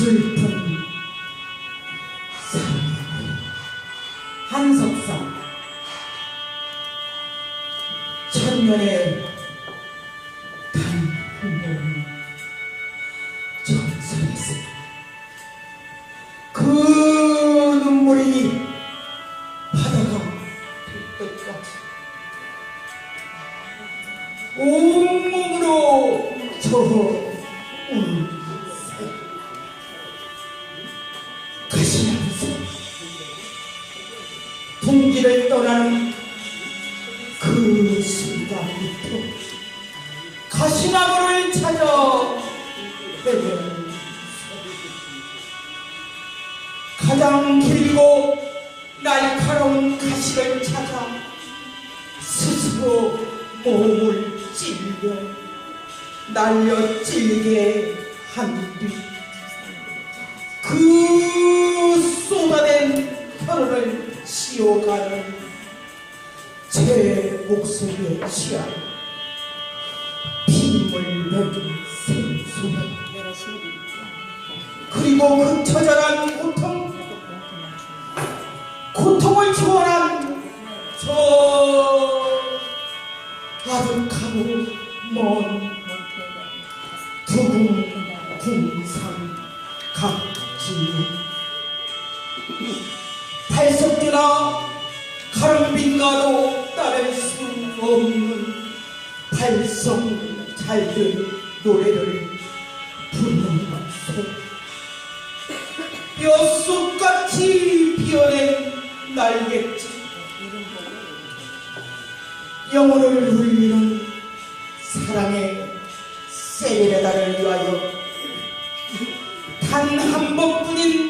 슬픈 사랑. 한석상. 천년의 번 전설에서 그 눈물이 바다가 될 때까지 온몸으로 저 울 동기를 떠나는 그 순간부터 가시나무를 찾아 헤매는 가장 길고 날카로운 가시를 찾아 스스로 몸을 찔려 날려 찔게 한 뒤 그 쏟아낸 혈을 씌워가는 제 목숨의 취향 빗물 낸 생수는 그리고 그 처절한 고통 고통을 초월한 저 아득하고 먼 두궁 궁산 각지 발석기나 가른빈가도 따를 수 없는 발성 잘된 노래를 부르는 것에 뼛속같이 피어낸 날겠지 영혼을 울리는 사랑의 세레나를 위하여 단 한 번뿐인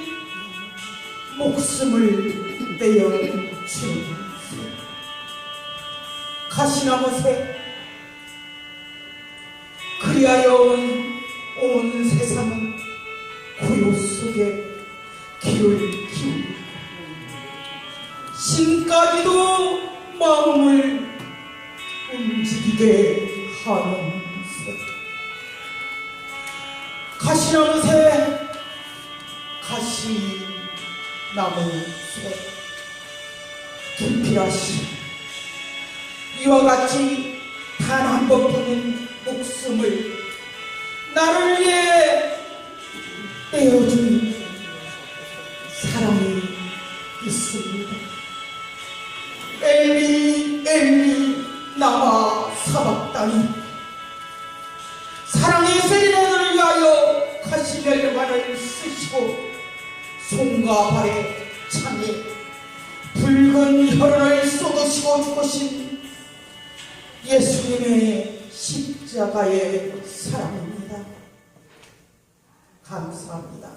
목숨을 떼어 주는 가시나무새 그리하여 온, 온 세상은 고요 속에 귀를 기울이고 신까지도 마음을 움직이게 하는 새. 가시나무새 가시 나무새 김필아씨 이와 같이 단 한 번뿐인 목숨을 나를 위해 떼어준 사람이 있습니다. 엘리 엘리 나와 사박다니 사랑의 세리나를 위하여 가시멜관을 쓰시고 손과 발에 참이 붉은 혈흔을 쏟으시고 죽으신 예수님의 십자가의 사랑입니다. 감사합니다.